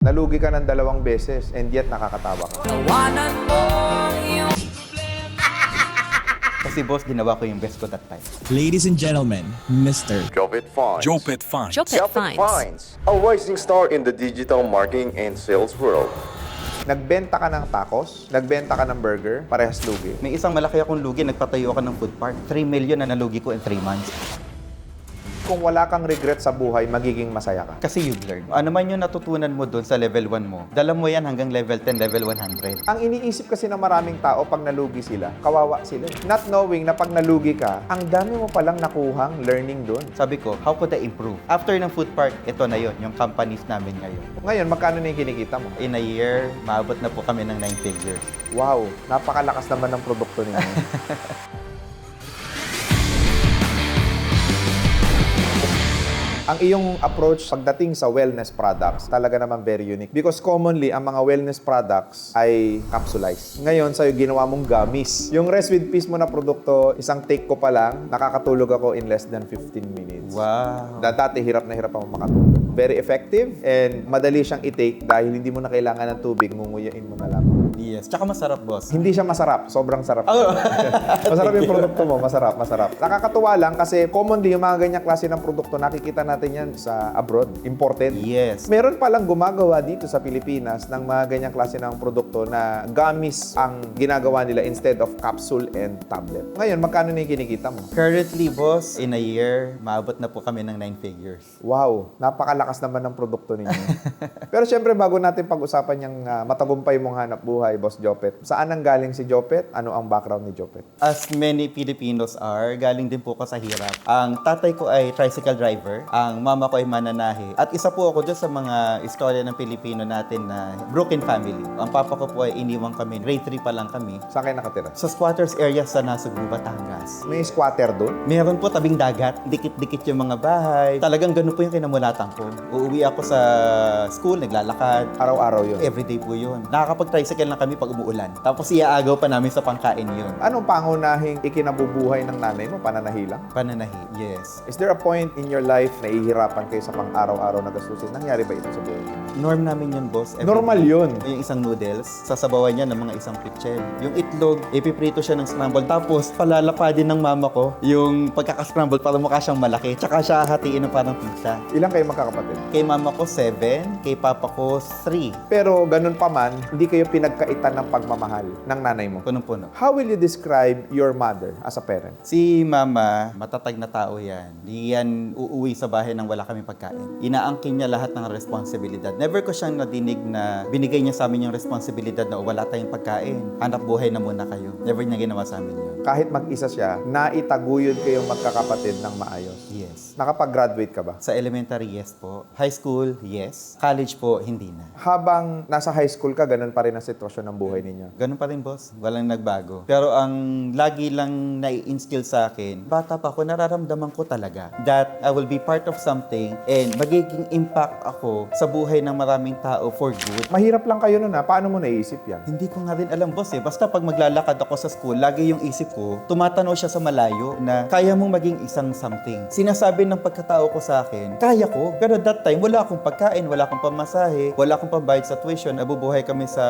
Nalugi ka ng dalawang beses and yet nakakatawa ka. Kasi boss, ginawa ko yung best ko that time. Ladies and gentlemen, Mr. Jopit Fines. Jopet Fine. Jopet Jopit Fines. Fines, a rising star in the digital marketing and sales world. Nagbenta ka ng tacos, nagbenta ka ng burger, parehas lugi. May isang malaki akong lugi, nagpatayo ako ng food park. 3 million na nalugi ko in 3 months. Kung wala kang regret sa buhay, magiging masaya ka. Kasi you've learned. Ano man yung natutunan mo doon sa level 1 mo, dala mo yan hanggang level 10, level 100. Ang iniisip kasi ng maraming tao pag nalugi sila, kawawa sila. eh. Not knowing na pag nalugi ka, ang dami mo palang nakuhang learning doon. Sabi ko, how could I improve? After ng food park, ito na yon yung companies namin ngayon. Ngayon, magkano na yung kinikita mo? In a year, maabot na po kami ng 9 figures. Wow, napakalakas naman ng produkto ninyo. Ang iyong approach pagdating sa wellness products, talaga naman very unique. Because commonly, ang mga wellness products ay capsulized. Ngayon, sa'yo ginawa mong gummies. Yung rest with peace mo na produkto, isang take ko pa lang, nakakatulog ako in less than 15 minutes. Wow. Da- Dati, hirap na hirap ako makatulog. Very effective and madali siyang i-take dahil hindi mo na kailangan ng tubig, ngunguyain mo na lang. Yes. Tsaka masarap, boss. Hindi siya masarap. Sobrang sarap. masarap yung produkto mo. Masarap, masarap. Nakakatuwa lang kasi commonly yung mga ganyang klase ng produkto, nakikita natin yan sa abroad. Imported. Yes. Meron palang gumagawa dito sa Pilipinas ng mga ganyang klase ng produkto na gummies ang ginagawa nila instead of capsule and tablet. Ngayon, magkano na yung kinikita mo? Currently, boss, in a year, maabot na po kami ng 9 figures. Wow, napakalakas naman ng produkto ninyo. Pero syempre, bago natin pag-usapan yung ah, matagumpay mong hanap buhay, Boss Jopet, saan ang galing si Jopet? Ano ang background ni Jopet? As many Filipinos are, galing din po ko sa hirap. Ang tatay ko ay tricycle driver, ang mama ko ay mananahi. At isa po ako dyan sa mga istorya ng Pilipino natin na broken family. Ang papa ko po ay iniwang kami, grade 3 pa lang kami. Saan kayo nakatira? Sa squatters area sa Nasugbu, Batangas. May squatter doon? Meron po tabing dagat, dikit-dikit yung mga bahay. Talagang ganun po yung kinamulatan ko. Uuwi ako sa school, naglalakad. Araw-araw yun. Everyday po yun. Nakakapag-tricycle na kami pag umuulan. Tapos iaagaw pa namin sa pangkain yun. Anong pangunahing ikinabubuhay ng nanay mo? Pananahi lang? Pananahi, yes. Is there a point in your life na ihirapan kayo sa pang-araw-araw na gastusin? Nangyari ba ito sa buhay niyo? Norm namin yun, boss. Every Normal day. yun. Yung isang noodles, sasabawan niya ng mga isang pitchen. Yung itlog, ipiprito siya ng scramble. Tapos, palalapadin ng mama ko yung pagkakascramble para mukha siyang malaki. Tsaka siya hatiin ng parang pizza. Ilang kayo magkakapatid? Kay mama ko, 7. Kay papa ko, 3. Pero ganun pa man, hindi kayo pinagkaitan ng pagmamahal ng nanay mo. Punong-puno. How will you describe your mother as a parent? Si mama, matatag na tao yan. Di yan uuwi sa bahay nang wala kaming pagkain. Inaangkin niya lahat ng responsibilidad. Never ko siyang nadinig na binigay niya sa amin yung responsibilidad na "Oh, wala tayong pagkain. Hanap buhay na muna kayo. Never niya ginawa sa amin yun. Kahit mag-isa siya, naitaguyod kayong magkakapatid ng maayos. Yes. Nakapag-graduate ka ba? Sa elementary, yes po. High school, yes. College po, hindi na. Habang nasa high school ka, ganun pa rin ang sitwasyon ng buhay ninyo. Ganun pa rin, boss. Walang nagbago. Pero ang lagi lang nai-instill sa akin, bata pa ako, nararamdaman ko talaga that I will be part of something and magiging impact ako sa buhay ng maraming tao for good. Mahirap lang kayo nun ha. Paano mo naisip yan? Hindi ko nga rin alam, boss eh. Basta pag maglalakad ako sa school, lagi yung isip ko, tumatanaw siya sa malayo na kaya mong maging isang something. Sinasabi ng pagkatao ko sa akin, kaya ko. Pero that time, wala akong pagkain, wala akong pamasahe, wala akong pambayad sa tuition, nabubuhay kami sa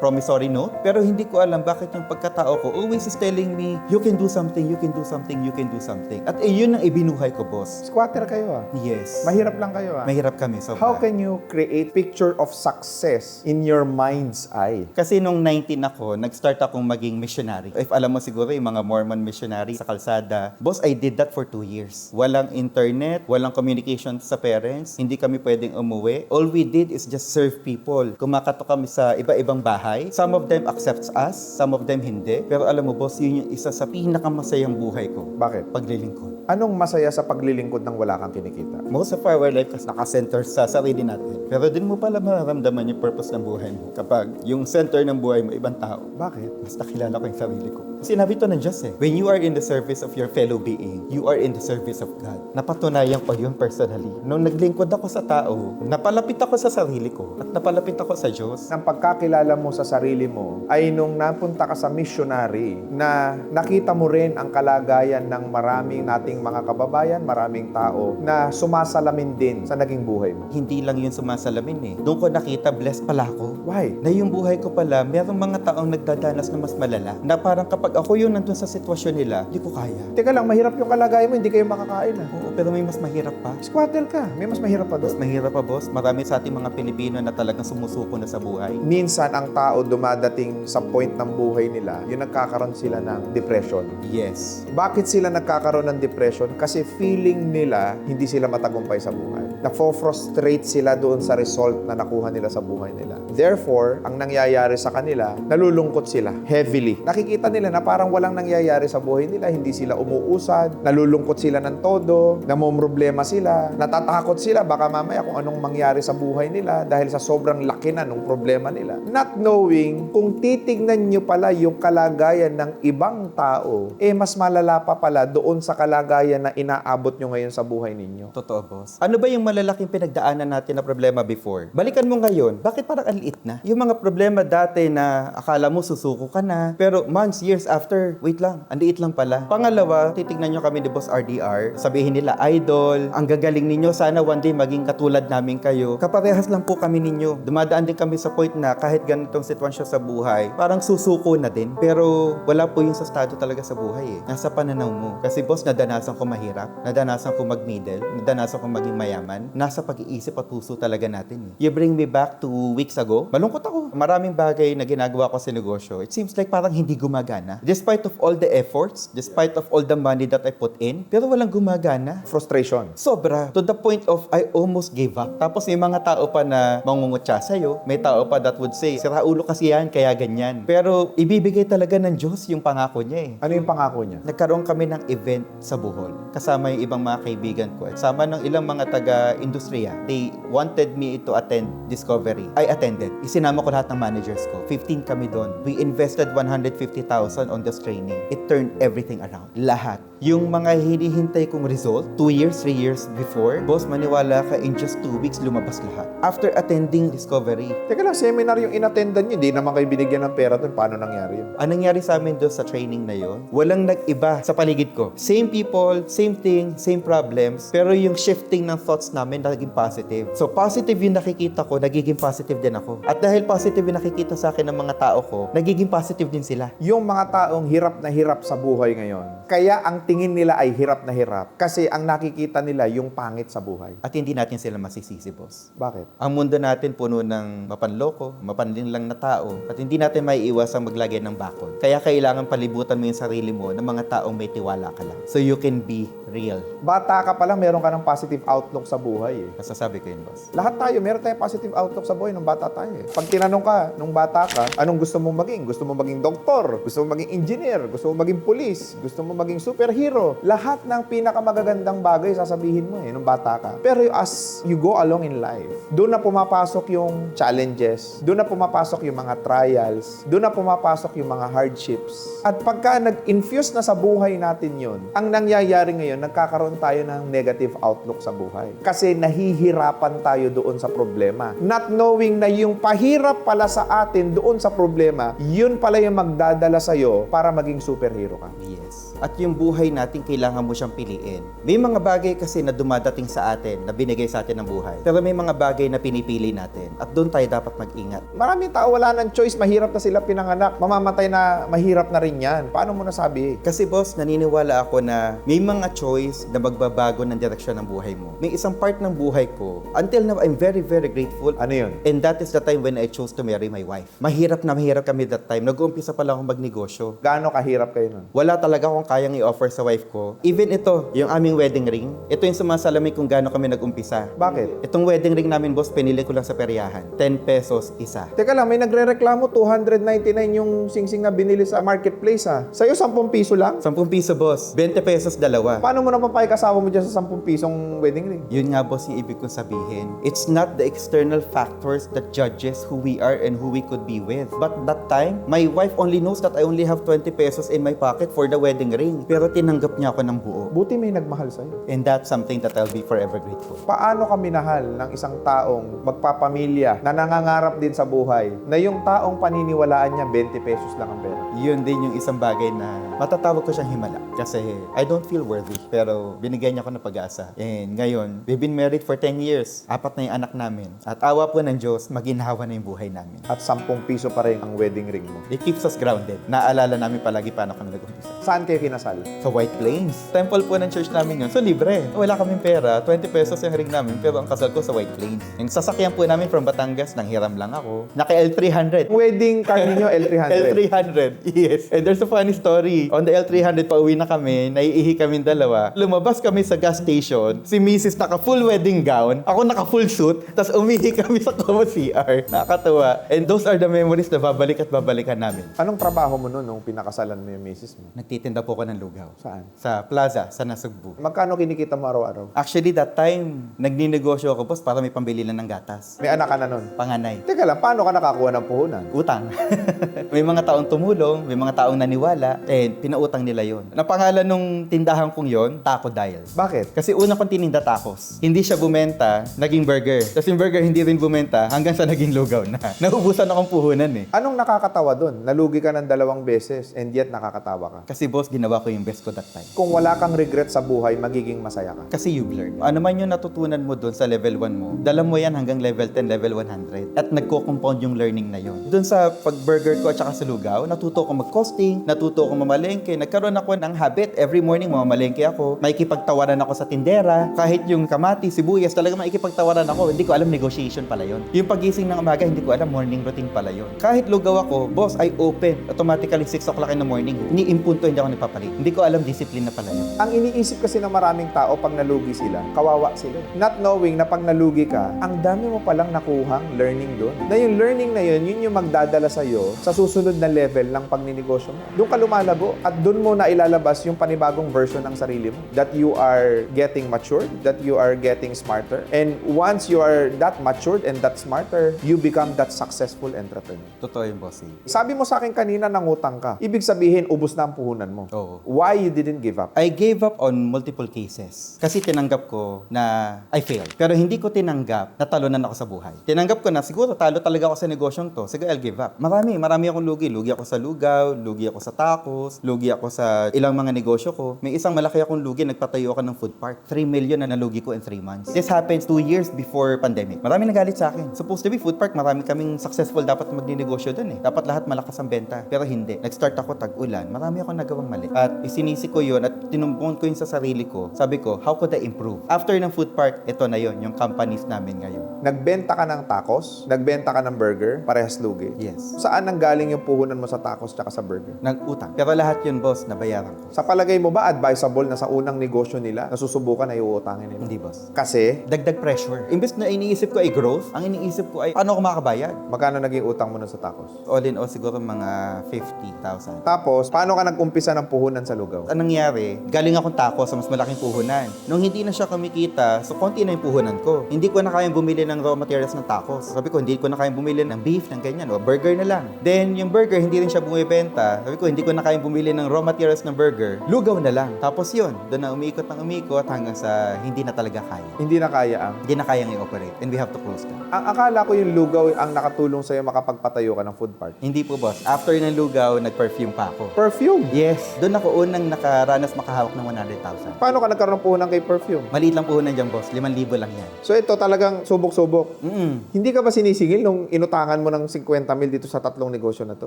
promissory note. Pero hindi ko alam bakit yung pagkatao ko always is telling me, you can do something, you can do something, you can do something. At eh, yun ang ibinuhay ko, boss. Squatter kayo ha. Yes. Mahirap lang kayo ha. Mahirap kami, sobra. How can you create picture of success in your mind's eye? Kasi nung 19 ako, nag-start akong maging missionary. If alam mo siguro yung mga Mormon missionary sa kalsada, boss, I did that for two years. Walang internet, walang communication sa parents, hindi kami pwedeng umuwi. All we did is just serve people. Kumakato kami sa iba-ibang bahay. Some of them accepts us, some of them hindi. Pero alam mo, boss, yun yung isa sa pinakamasayang buhay ko. Bakit? Paglilingkod. Anong masaya sa paglilingkod ng wala kang kinikita? Most of our life kasi nakasenter sa sarili natin. Pero din mo pala mararamdaman yung purpose ng buhay mo kapag yung center ng buhay mo ibang tao. Bakit? Mas nakilala ko yung sarili ko. Sinabi to ng Diyos eh. When you are in the service of your fellow being, you are in the service of God. Napatunayan ko yun personally. Nung naglingkod ako sa tao, napalapit ako sa sarili ko at napalapit ako sa Diyos. Ang pagkakilala mo sa sarili mo ay nung napunta ka sa missionary na nakita mo rin ang kalagayan ng maraming nating mga kababayan, maraming tao na sumasalamin din sa naging buhay mo. Hindi lang yun sumasalamin eh. Doon ko nakita, blessed pala ako. Why? Na yung buhay ko pala, merong mga taong nagdadanas na mas malala. Na parang kapag ako yung nandun sa sitwasyon nila, hindi ko kaya. Teka lang, mahirap yung kalagayan mo, hindi kayo makakain ah. Oo, pero may mas mahirap pa. Squatter ka, may mas mahirap pa Mas doon. mahirap pa, boss. Marami sa ating mga Pilipino na talagang sumusuko na sa buhay. Minsan ang tao dumadating sa point ng buhay nila, yung nagkakaroon sila ng depression. Yes. Bakit sila nagkakaroon ng depression? Kasi feeling nila hindi sila matagumpay sa buhay. Nafo-frustrate sila doon sa result na nakuha nila sa buhay nila. Therefore, ang nangyayari sa kanila, nalulungkot sila heavily. Nakikita nila na parang walang nangyayari sa buhay nila, hindi sila umuusad, nalulungkot sila ng todo, namomroblema sila, natatakot sila baka mamaya kung anong mangyari sa buhay nila dahil sa sobrang laki na ng problema nila. Not knowing kung titignan nyo pala yung kalagayan ng ibang tao, eh mas malala pa pala doon sa kalagayan na inaabot nyo ngayon sa buhay ninyo. Totoo, boss. Ano ba yung malalaking pinagdaanan natin na problema before? Balikan mo ngayon, bakit parang ang liit na? Yung mga problema dati na akala mo susuko ka na, pero months, years after, wait lang, ang liit lang pala. Pangalawa, titignan nyo kami ni Boss RDR, sabihin nila, idol, ang gagaling ninyo, sana one day maging katulad namin kayo. Kaparehas lang po kami ninyo. Dumadaan din kami sa point na kahit ganitong sitwasyon sa buhay, parang susuko na din. Pero wala po yung sa estado talaga sa buhay eh. Nasa pananaw mo. Kasi boss, nadanasan ko mahirap, nadanasan ko mag-middle, nadanasan ko maging mayaman. Nasa pag-iisip at puso talaga natin eh. You bring me back to weeks ago, malungkot ako. Maraming bagay na ginagawa ko sa negosyo. It seems like parang hindi gumagana. Despite of all the efforts, despite of all the money that I put in, pero walang gumagana. Frustration. Sobra. To the point of I almost gave up. Tapos may mga tao pa na mangungutya sa'yo. May tao pa that would say, sira ulo kasi yan, kaya ganyan. Pero ibibigay talaga ng Diyos yung pangako niya eh. Ano yung pangako niya? Nagkaroon kami ng event sa Bohol. Kasama yung ibang mga kaibigan ko. At sama ng ilang mga taga-industriya. They wanted me to attend Discovery. I attended. Isinama ko lahat ng managers ko. 15 kami doon. We invested 150,000 on this training. It turned everything around. Lahat. Yung mga hinihintay kong result, 2 years, 3 years before, boss, maniwala ka, in just 2 weeks, lumabas lahat. After attending Discovery, Teka lang, seminar yung inattendan nyo, hindi naman kayo binigyan ng pera doon. Paano nangyari yun? Ang nangyari sa amin doon sa training na yon, walang nag-iba sa paligid ko. Same people, same thing, same problems, pero yung shifting ng thoughts namin naging positive. So positive yung nakikita ko, nagiging positive din ako. At dahil positive yung nakikita sa akin ng mga tao ko, nagiging positive din sila. Yung mga taong hirap na hirap sa buhay ngayon, kaya ang tingin nila ay hirap na hirap kasi ang nakikita nila yung pangit sa buhay. At hindi natin sila masisisi, boss. Bakit? Ang mundo natin puno ng mapanloko, mapanlinlang na tao, at hindi natin may iwasang maglagay ng bakod. Kaya kailangan palibutan mo yung sarili mo ng mga taong may tiwala ka lang. So you can be real. Bata ka pa lang, meron ka ng positive outlook sa buhay eh. Masasabi ko yun, boss. Lahat tayo, meron tayong positive outlook sa buhay nung bata tayo eh. Pag tinanong ka, nung bata ka, anong gusto mong maging? Gusto mong maging doktor? Gusto mong maging engineer? Gusto mong maging police? Gusto mong maging superhero? Lahat ng pinakamagagandang bagay sasabihin mo eh, nung bata ka. Pero as you go along in life, doon na pumapasok yung challenges, doon na pumapasok yung mga trials, doon na pumapasok yung mga hardships. At pagka nag-infuse na sa buhay natin yun, ang nangyayari ngayon, nagkakaroon tayo ng negative outlook sa buhay. Kasi nahihirapan tayo doon sa problema. Not knowing na yung pahirap pala sa atin doon sa problema, yun pala yung magdadala sa'yo para maging superhero ka. Yes. At yung buhay natin, kailangan mo siyang piliin. May mga bagay kasi na dumadating sa atin, na binigay sa atin ng buhay. Pero may mga bagay na pinipili natin. At doon tayo dapat mag-ingat. Maraming tao wala ng choice, mahirap na sila pinanganak. Mamamatay na mahirap na rin yan. Paano mo nasabi? Kasi boss, naniniwala ako na may mga choice na magbabago ng direksyon ng buhay mo. May isang part ng buhay ko, until now, I'm very, very grateful. Ano yun? And that is the time when I chose to marry my wife. Mahirap na mahirap kami that time. Nag-uumpisa pa lang akong magnegosyo. Gaano kahirap kayo nun? Wala talaga akong kayang i-offer sa wife ko. Even ito, yung aming wedding ring, ito yung sumasalamin kung gaano kami nag-umpisa. Bakit? Itong wedding ring namin, boss, pinili ko lang sa peryahan. 10 pesos isa. Teka lang, may nagre-reklamo 299 yung singsing na binili sa marketplace ha. Sa'yo 10 piso lang? 10 piso, boss. 20 pesos dalawa. Paano mo naman pakikasawa mo dyan sa 10 pisong wedding ring? Yun nga boss yung ibig kong sabihin. It's not the external factors that judges who we are and who we could be with. But that time, my wife only knows that I only have 20 pesos in my pocket for the wedding ring. Pero tinanggap niya ako ng buo. Buti may nagmahal sa'yo. And that's something that I'll be forever grateful. Paano ka minahal ng isang taong magpapamilya na nangangarap din sa buhay na yung taong paniniwalaan niya 20 pesos lang ang pera? Yun din yung isang bagay na matatawag ko siyang himala. Kasi I don't feel worthy. Pero binigyan niya ako ng pag-asa. And ngayon, we've been married for 10 years. Apat na yung anak namin. At awa po ng Diyos, maginhawa na yung buhay namin. At 10 piso pa rin ang wedding ring mo. It keeps us grounded. Naalala namin palagi paano kami nag-umpisa. Saan kayo kinasal? Sa White Plains. Temple po ng church namin yun. So, libre. Wala kaming pera. 20 pesos yung ring namin. Pero ang kasal ko sa White Plains. Yung sasakyan po namin from Batangas, nang hiram lang ako. Naka L300. Ang wedding card ninyo, L300. L300, yes. And there's a funny story. On the L300, pauwi na kami, naiihi kami dalawa. Lumabas kami sa gas station, si Mrs. naka full wedding gown, ako naka full suit, tapos umihi kami sa Como CR. Nakakatuwa. And those are the memories na babalik at babalikan namin. Anong trabaho mo noon nung pinakasalan mo yung misis mo? Nagtitinda po ako ng lugaw. Saan? Sa plaza, sa Nasugbu. Magkano kinikita mo araw-araw? Actually, that time, nagninegosyo ako, boss, para may pambili lang ng gatas. May anak ka na noon. Panganay. Teka lang, paano ka nakakuha ng puhunan? Utang. may mga taong tumulong, may mga taong naniwala, and pinautang nila yon. Napangalan nung tindahan kong yon, Taco Dial. Bakit? Kasi una kong tininda tacos. Hindi siya bumenta, naging burger. Tapos yung burger hindi rin bumenta hanggang sa naging lugaw na. Naubusan akong puhunan eh. Anong nakakatawa doon? Nalugi ka ng dalawang beses and yet nakakatawa ka. Kasi boss, ginawa ko yung best ko that time. Kung wala kang regret sa buhay, magiging masaya ka. Kasi you've learned. Ano man yung natutunan mo doon sa level 1 mo, dala mo yan hanggang level 10, level 100. At nagko-compound yung learning na yon. Doon sa pag-burger ko at saka sa lugaw, natuto ko mag-costing, natuto ko mamalengke. Nagkaroon ako ng habit. Every morning, mamamalengke ako. Makikipagtawaran ako sa tindera. Kahit yung kamati, sibuyas, talaga makikipagtawaran ako. Hindi ko alam, negotiation pala yon. Yung pagising ng umaga, hindi ko alam, morning routine pala yon. Kahit lugaw ako, boss, I open. Automatically, 6 o'clock in the morning. Ni impunto, hindi ako nagpapalit. Hindi ko alam, discipline na pala yun. Ang iniisip kasi ng maraming tao pag nalugi sila, kawawa sila. Not knowing na pag nalugi ka, ang dami mo palang nakuhang learning doon. Na yung learning na yun, yun yung magdadala sa'yo sa susunod na level ng pagninegosyo mo. Doon ka lumalabo at doon mo na ilalabas yung panibagong version ng sarili mo. That you are getting matured, that you are getting smarter. And once you are that matured and that smarter, you become that successful entrepreneur. Totoo yung bossing. Sabi mo sa akin kanina nangutang ka. Ibig sabihin, ubos na ang puhunan mo. Oo. Why you didn't give up? I gave up on multiple cases. Kasi tinanggap ko na I failed. Pero hindi ko tinanggap na talunan ako sa buhay. Tinanggap ko na siguro talo talaga ako sa negosyong to. Sige, I'll give up. Marami, marami akong lugi. Lugi ako sa lugaw, lugi ako sa tacos, lugi ako sa ilang mga negosyo ko. May isang malaki akong lugi, nagpatayo ako ng food park. 3 million na nalugi ko in 3 months. This happens 2 years before pandemic. Marami nagalit sa akin. Supposed to be food park, marami kaming successful dapat magninegosyo dun eh. Dapat lahat malakas ang benta. Pero hindi. Nag-start ako tag-ulan. Marami akong nagawang mali. At isinisi ko yun at tinumbong ko yun sa sarili ko. Sabi ko, how could I improve? After ng food park, ito na yon yung companies namin ngayon. Nagbenta ka ng tacos, nagbenta ka ng burger, parehas lugi. Yes. Saan nang galing yung puhunan mo sa tacos tsaka sa burger? Nag-utang. Pero lahat yun, boss, nabayaran ko. Sa palagay mo ba advisable na sa unang negosyo nila, nasusubukan na iuutangin nila? Hindi, boss. Kasi, Dagdag pressure. Imbes na iniisip ko ay growth, ang iniisip ko ay ano ako makabayad? magkano naging utang mo nun sa tacos? All in all, siguro mga 50,000. Tapos, paano ka nag-umpisa ng puhunan sa lugaw? Anong nangyari, galing akong tako sa mas malaking puhunan. Nung hindi na siya kumikita, so konti na yung puhunan ko. Hindi ko na kayang bumili ng raw materials ng tacos. Sabi ko, hindi ko na kayang bumili ng beef, ng ganyan, o burger na lang. Then, yung burger, hindi rin siya bumibenta. Sabi ko, hindi ko na kayang bumili ng raw materials ng burger. Lugaw na lang. Tapos yun, doon na umikot ng umikot hanggang sa hindi na talaga kaya. Hindi na kaya ang... Hindi na kayang i-operate. And we have to close that. Ang akala ko yung lugaw ang nakatulong sa'yo makapagpatayo ka ng food park. Hindi po, boss. After ng lugaw, nag-perfume pa ako. Perfume! Yes, doon ako unang nakaranas makahawak ng 100,000. Paano ka nagkaroon ng puhunan kay perfume? Maliit lang puhunan dyan, boss. 5,000 lang yan. So ito talagang subok-subok. Mm-mm. Hindi ka ba sinisingil nung inutangan mo ng 50 mil dito sa tatlong negosyo na to?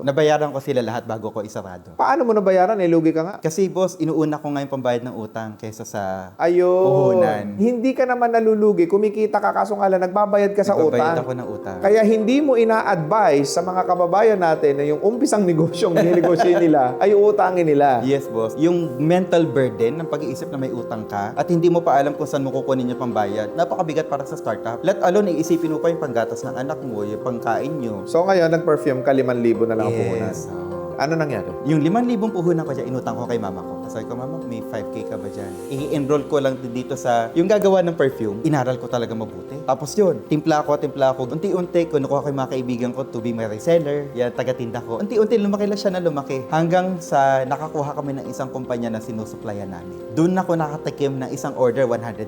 Nabayaran ko sila lahat bago ko isarado. Paano mo nabayaran? Eh, lugi ka nga. Kasi boss, inuuna ko ngayon pambayad ng utang kaysa sa Ayun. Puhunan. Hindi ka naman nalulugi. Kumikita ka kaso nga lang, nagbabayad ka sa nagbabayad utang. ako ng utang. Kaya hindi mo ina-advise sa mga kababayan natin na yung umpisang negosyong ninegosyo nila ay utangin nila. Yes, boss. Yung mental burden ng pag-iisip na may utang ka at hindi mo pa alam kung saan mo kukunin yung pambayad, napakabigat para sa startup. Let alone, iisipin mo pa yung panggatas ng anak mo, yung pangkain nyo. So ngayon, nag-perfume ka, 5,000 na lang ang puhunan. Yes. Ano nangyari? Yung 5,000 puhunan ko dyan, inutang ko kay mama ko. Sabi ko, mama, may 5K ka ba dyan? I-enroll ko lang dito sa, yung gagawa ng perfume, inaral ko talaga mabuti. Tapos yun, timpla ko, timpla ko. Unti-unti, kunukuha ko yung mga kaibigan ko to be my reseller, yan, taga-tinda ko. Unti-unti, lumaki lang siya na lumaki. Hanggang sa nakakuha kami ng isang kumpanya na sinusuplayan namin. Doon ako nakatikim ng isang order, 100,000.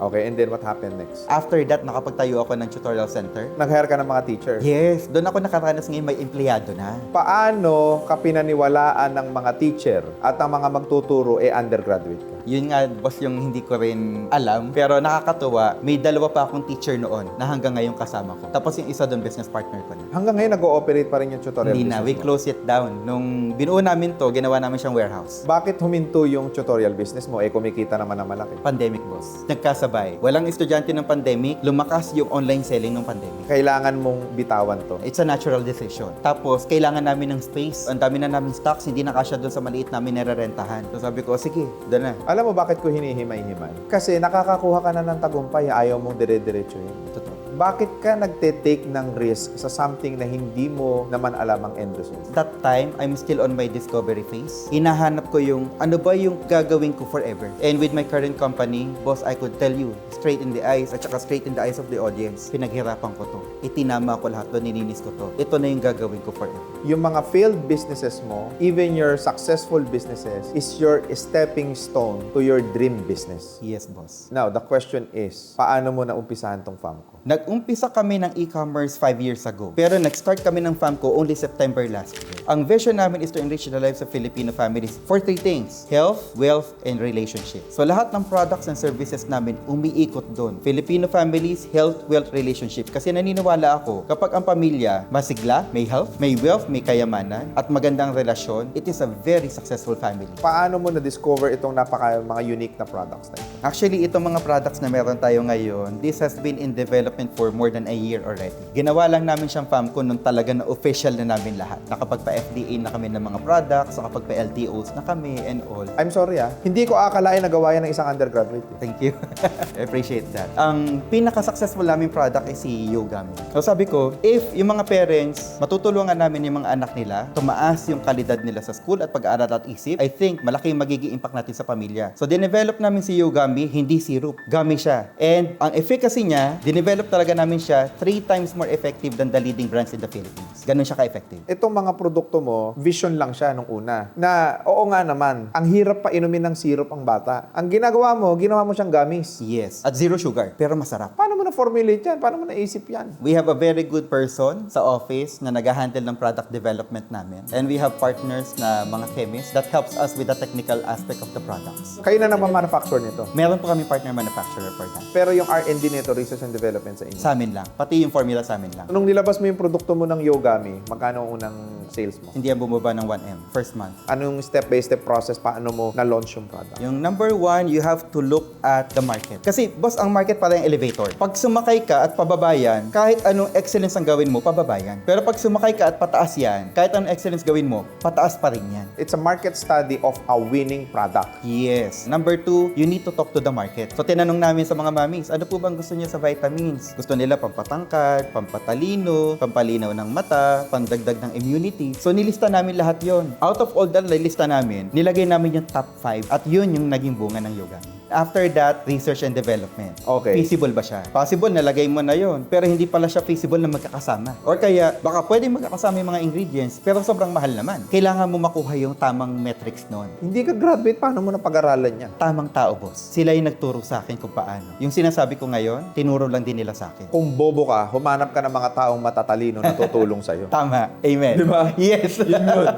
Okay, and then what happened next? After that, nakapagtayo ako ng tutorial center. Nag-hire ka ng mga teacher. Yes, doon ako nakaranas ngayon may empleyado na. Paano ka pinaniwalaan ng mga teacher at ang mga magtuturo eh undergraduate ka? Yun nga, boss, yung hindi ko rin alam. Pero nakakatuwa, may dalawa pa akong teacher noon na hanggang ngayon kasama ko. Tapos yung isa doon, business partner ko na. Hanggang ngayon, nag-ooperate pa rin yung tutorial Hindi na, we business mo. close it down. Nung binuo namin to, ginawa namin siyang warehouse. Bakit huminto yung tutorial business mo? Eh, kumikita naman na malaki. Pandemic, boss. Nagkasabay. Walang estudyante ng pandemic, lumakas yung online selling ng pandemic. Kailangan mong bitawan to. It's a natural decision. Tapos, kailangan namin ng space. Ang dami na namin stocks, hindi na kasya doon sa maliit namin nirerentahan. So sabi ko, sige, doon na. Alam mo bakit ko hinihimay-himay? Kasi nakakakuha ka na ng tagumpay, ayaw mong dire-diretsuhin. Totoo. Bakit ka nagte-take ng risk sa something na hindi mo naman alam ang end result? That time, I'm still on my discovery phase. Hinahanap ko yung ano ba yung gagawin ko forever. And with my current company, boss, I could tell you straight in the eyes at saka straight in the eyes of the audience, pinaghirapan ko to. Itinama ko lahat to, nininis ko to. Ito na yung gagawin ko forever. Yung mga failed businesses mo, even your successful businesses, is your stepping stone to your dream business. Yes, boss. Now, the question is, paano mo naumpisahan tong farm ko? Nag-umpisa kami ng e-commerce 5 years ago. Pero nag-start kami ng FAMCO only September last year. Ang vision namin is to enrich the lives of Filipino families for three things. Health, wealth, and relationship. So lahat ng products and services namin umiikot doon. Filipino families, health, wealth, relationship. Kasi naniniwala ako, kapag ang pamilya masigla, may health, may wealth, may kayamanan, at magandang relasyon, it is a very successful family. Paano mo na-discover itong napaka mga unique na products na ito? Actually, itong mga products na meron tayo ngayon, this has been in development for more than a year already. Ginawa lang namin siyang FAMCO nung talaga na official na namin lahat. Nakapagpa-FDA na kami ng mga products, nakapagpa-LTOs na kami and all. I'm sorry ah, hindi ko akalain na gawa yan ng isang undergraduate. eh. Thank you. I appreciate that. Ang pinaka-successful naming product ay si Yogami. So sabi ko, if yung mga parents, matutulungan namin yung mga anak nila, tumaas yung kalidad nila sa school at pag-aaral at isip, I think malaki yung magiging impact natin sa pamilya. So dinevelop namin si Yogami, hindi syrup. Gummy siya. And ang efficacy niya, dinevelop talaga namin siya three times more effective than the leading brands in the Philippines. Ganun siya ka-effective. Itong mga produkto mo, vision lang siya nung una. Na, oo nga naman, ang hirap pa inumin ng syrup ang bata. Ang ginagawa mo, ginawa mo siyang gummies. Yes. At zero sugar, pero masarap. Paano na-formulate yan? Paano mo naisip yan? We have a very good person sa office na nag-handle ng product development namin. And we have partners na mga chemists that helps us with the technical aspect of the products. Kayo na naman-manufacture nito. Meron po kami partner manufacturer for that. Pero yung R&D nito, research and development sa inyo. Sa amin lang. Pati yung formula sa amin lang. Nung nilabas mo yung produkto mo ng Yogami, magkano ang unang sales mo? Hindi yan bumaba ng 1M, first month. Anong step-by-step process paano mo na-launch yung product? Yung number one, you have to look at the market. Kasi, boss, ang market para yung elevator. Pag sumakay ka at pababa yan, kahit anong excellence ang gawin mo, pababa yan. Pero pag sumakay ka at pataas yan, kahit anong excellence gawin mo, pataas pa rin yan. It's a market study of a winning product. Yes. Number two, you need to talk to the market. So, tinanong namin sa mga mamis, ano po bang gusto niyo sa vitamins? Gusto nila pampatangkad, pampatalino, pampalinaw ng mata, pandagdag ng immunity. So, nilista namin lahat yon. Out of all that nilista namin, nilagay namin yung top 5 at yun yung naging bunga ng yoga. After that, research and development. Okay. Feasible ba siya? Possible, nalagay mo na yon. Pero hindi pala siya feasible na magkakasama. Or kaya, baka pwede magkakasama yung mga ingredients, pero sobrang mahal naman. Kailangan mo makuha yung tamang metrics noon Hindi ka graduate, paano mo napag-aralan yan? tamang tao, boss. Sila yung nagturo sa akin kung paano. Yung sinasabi ko ngayon, tinuro lang din nila sa akin. Kung bobo ka, humanap ka ng mga taong matatalino na tutulong sa'yo. Tama. Amen. Di ba? Yes.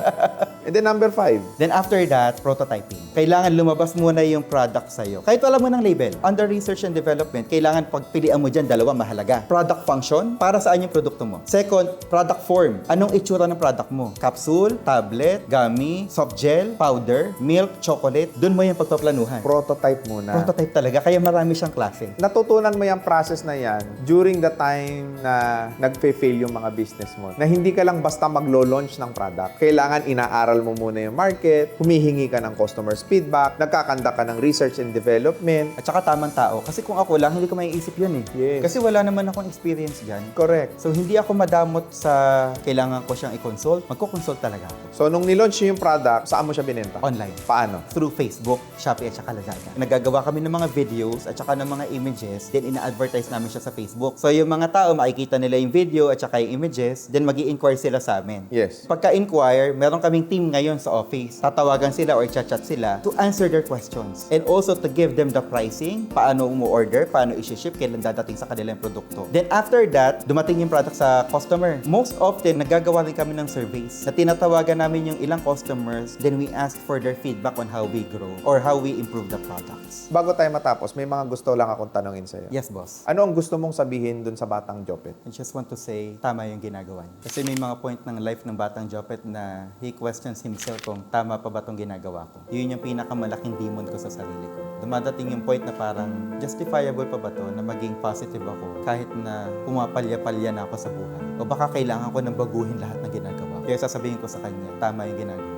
And then number five, Then after that, prototyping. Kailangan lumabas muna yung product sa'yo sa'yo. Kahit wala mo ng label, under research and development, kailangan pagpilian mo dyan, dalawa mahalaga. Product function, para saan yung produkto mo. Second, product form. Anong itsura ng product mo? Capsule, tablet, gummy, soft gel, powder, milk, chocolate. Doon mo yung pagpaplanuhan. Prototype muna. Prototype talaga, kaya marami siyang klase. Natutunan mo yung process na yan during the time na nagfe-fail yung mga business mo. Na hindi ka lang basta maglo-launch ng product. Kailangan inaaral mo muna yung market, humihingi ka ng customers feedback, nagkakanda ka ng research and development. At saka tamang tao. Kasi kung ako lang, hindi ko maiisip yun eh. Yes. Kasi wala naman akong experience dyan. Correct. So, hindi ako madamot sa kailangan ko siyang i-consult. Magko-consult talaga ako. So, nung nilaunch nyo yung product, saan mo siya binenta? Online. Paano? Through Facebook, Shopee at saka Lazada. Nagagawa kami ng mga videos at saka ng mga images, then ina-advertise namin siya sa Facebook. So, yung mga tao, makikita nila yung video at saka yung images, then mag inquire sila sa amin. Yes. Pagka-inquire, meron kaming team ngayon sa office. Tatawagan sila or chat-chat sila to answer their questions. And also to give them the pricing, paano umu-order, paano isi-ship, kailan dadating sa kanilang produkto. Then after that, dumating yung product sa customer. Most often, nagagawa rin kami ng surveys na tinatawagan namin yung ilang customers, then we ask for their feedback on how we grow or how we improve the products. Bago tayo matapos, may mga gusto lang akong tanongin sa'yo. Yes, boss. Ano ang gusto mong sabihin dun sa batang Jopet? I just want to say, tama yung ginagawa niya. Kasi may mga point ng life ng Batang Jopet na he questions himself kung tama pa ba itong ginagawa ko. Yun yung pinakamalaking demon ko sa sarili ko. Dumadating yung point na parang justifiable pa ba to na maging positive ako kahit na pumapalya-palya na ako sa buhay. O baka kailangan ko nang baguhin lahat ng ginagawa. Kaya sasabihin ko sa kanya, tama yung ginagawa.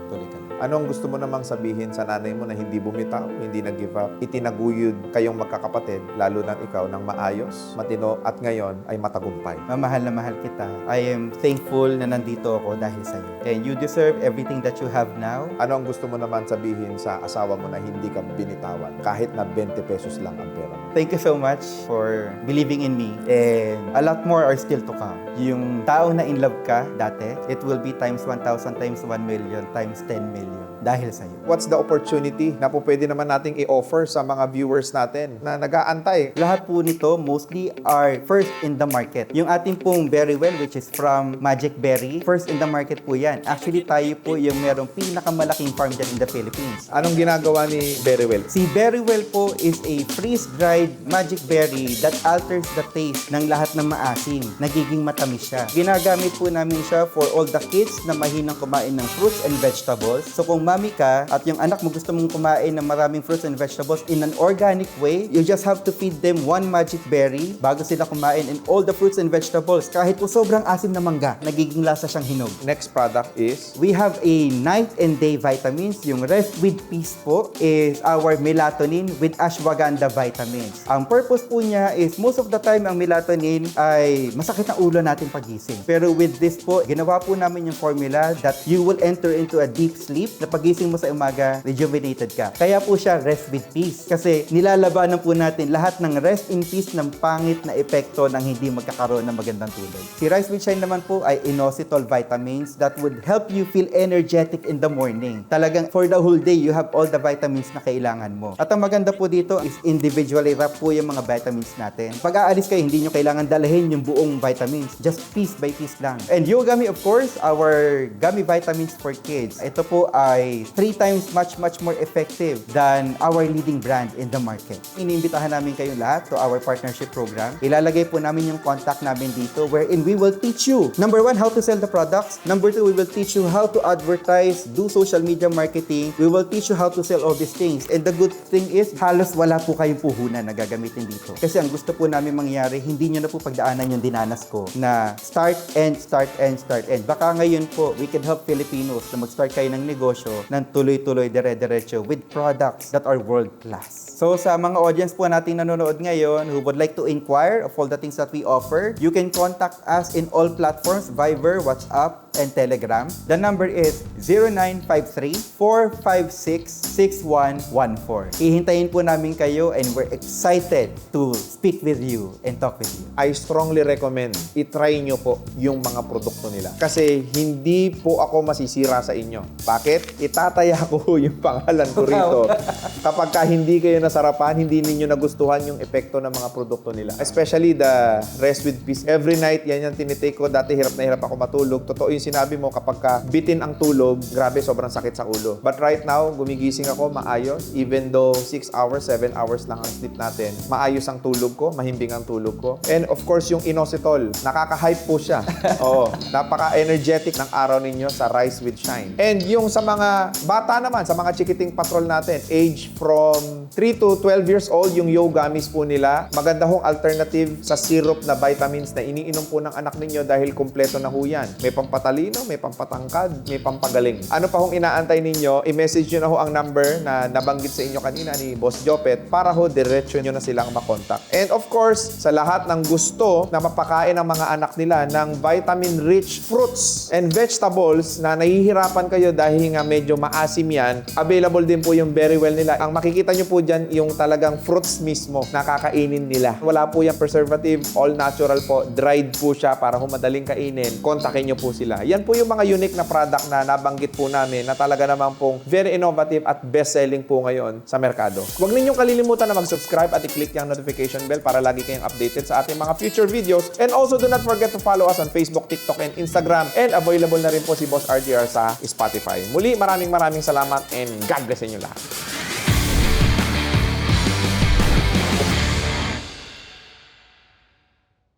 Ano ang gusto mo namang sabihin sa nanay mo na hindi bumitaw, hindi nag-give up, itinaguyod kayong magkakapatid, lalo na ikaw ng maayos, matino, at ngayon ay matagumpay? Mamahal na mahal kita. I am thankful na nandito ako dahil sa iyo. And you deserve everything that you have now. Ano ang gusto mo naman sabihin sa asawa mo na hindi ka binitawan kahit na 20 pesos lang ang pera mo? Thank you so much for believing in me. And a lot more are still to come. Yung taong na in love ka dati, it will be times 1,000 times 1 million times 10 million dahil sa iyo. What's the opportunity na po pwede naman nating i-offer sa mga viewers natin na nag-aantay? Lahat po nito mostly are first in the market. Yung ating pong Berry Well which is from Magic Berry, first in the market po yan. Actually tayo po yung merong pinakamalaking farm dyan in the Philippines. Anong ginagawa ni Berrywell? Si Berry Well po is a freeze-dried magic berry that alters the taste ng lahat ng maasim. Nagiging matamis siya. Ginagamit po namin siya for all the kids na mahinang kumain ng fruits and vegetables. So kung mami ka at yung anak mo gusto mong kumain ng maraming fruits and vegetables in an organic way, you just have to feed them one magic berry bago sila kumain and all the fruits and vegetables. Kahit po sobrang asim na mangga, nagiging lasa siyang hinog. Next product is We have a night and day vitamins. Yung rest with peace po is our melatonin with ashwagandha vitamins. Ang purpose po niya is most of the time ang melatonin ay masakit ang ulo natin pagising. Pero with this po, ginawa po namin yung formula that you will enter into a deep sleep na pagising mo sa umaga, rejuvenated ka. Kaya po siya rest with peace. Kasi nilalabanan po natin lahat ng rest in peace ng pangit na epekto ng hindi magkakaroon ng magandang tulog. Si Rice with Shine naman po ay inositol vitamins that would help you feel energetic in the morning. Talagang for the whole day, you have all the vitamins na kailangan mo. At ang maganda po dito is individually wrap po yung mga vitamins natin. Pag aalis kayo, hindi nyo kailangan dalahin yung buong vitamins. Just piece by piece lang. And Yogami, of course, our gummy vitamins for kids. Ito po ay three times much, much more effective than our leading brand in the market. Iniimbitahan namin kayong lahat to our partnership program. Ilalagay po namin yung contact namin dito wherein we will teach you, number one, how to sell the products. Number two, we will teach you how to advertise, do social media marketing. We will teach you how to sell all these things. And the good thing is, halos wala po kayong puhunan na gagamitin dito. Kasi ang gusto po namin mangyari, hindi nyo na po pagdaanan yung dinanas ko na start and start and start and. Baka ngayon po, we can help Filipinos na mag-start kayo ng negosyo ng tuloy-tuloy, dire-diretso with products that are world-class. So sa mga audience po nating nanonood ngayon who would like to inquire of all the things that we offer, you can contact us in all platforms, Viber, WhatsApp, and Telegram. The number is 0953-456-6114. Hihintayin po namin kayo and we're excited to speak with you and talk with you. I strongly recommend itry nyo po yung mga produkto nila. Kasi hindi po ako masisira sa inyo. Bakit? Itataya ko yung pangalan ko rito. Kapag ka hindi kayo nasarapan, hindi ninyo nagustuhan yung epekto ng mga produkto nila. Especially the rest with peace. Every night, yan yung tinitake ko. Dati hirap na hirap ako matulog. Totoo yung sinabi mo kapag ka bitin ang tulog, grabe, sobrang sakit sa ulo. But right now, gumigising ako maayos. Even though 6 hours, 7 hours lang ang sleep natin, maayos ang tulog ko, mahimbing ang tulog ko. And of course, yung inositol, nakaka-hype po siya. Oo, napaka-energetic ng araw ninyo sa Rise with Shine. And yung sa mga bata naman, sa mga chikiting patrol natin, age from 3 to 12 years old, yung yogamis po nila, maganda hong alternative sa syrup na vitamins na iniinom po ng anak ninyo dahil kumpleto na ho yan. May pampatalino, may pampatangkad, may pampagaling. Ano pa hong inaantay ninyo, i-message nyo na ho ang number na nabanggit sa inyo kanina ni Boss Jopet para ho diretso nyo na silang makontak. And of course, sa lahat ng gusto na mapakain ang mga anak nila ng vitamin-rich fruits and vegetables na nahihirapan kayo dahil nga medyo maasim yan, available din po yung very well nila. Ang makikita nyo po dyan, yung talagang fruits mismo na kakainin nila. Wala po yung preservative, all natural po, dried po siya para humadaling kainin. Kontakin nyo po sila. Yan po yung mga unique na product na nabanggit po namin na talaga naman pong very innovative at best-selling po ngayon sa merkado. Huwag ninyong kalilimutan na mag-subscribe at i-click yung notification bell para lagi kayong updated sa ating mga future videos. And also do not forget to follow us on Facebook, TikTok, and Instagram. And available na rin po si Boss RDR sa Spotify. Muli, maraming maraming salamat and God bless inyo lahat.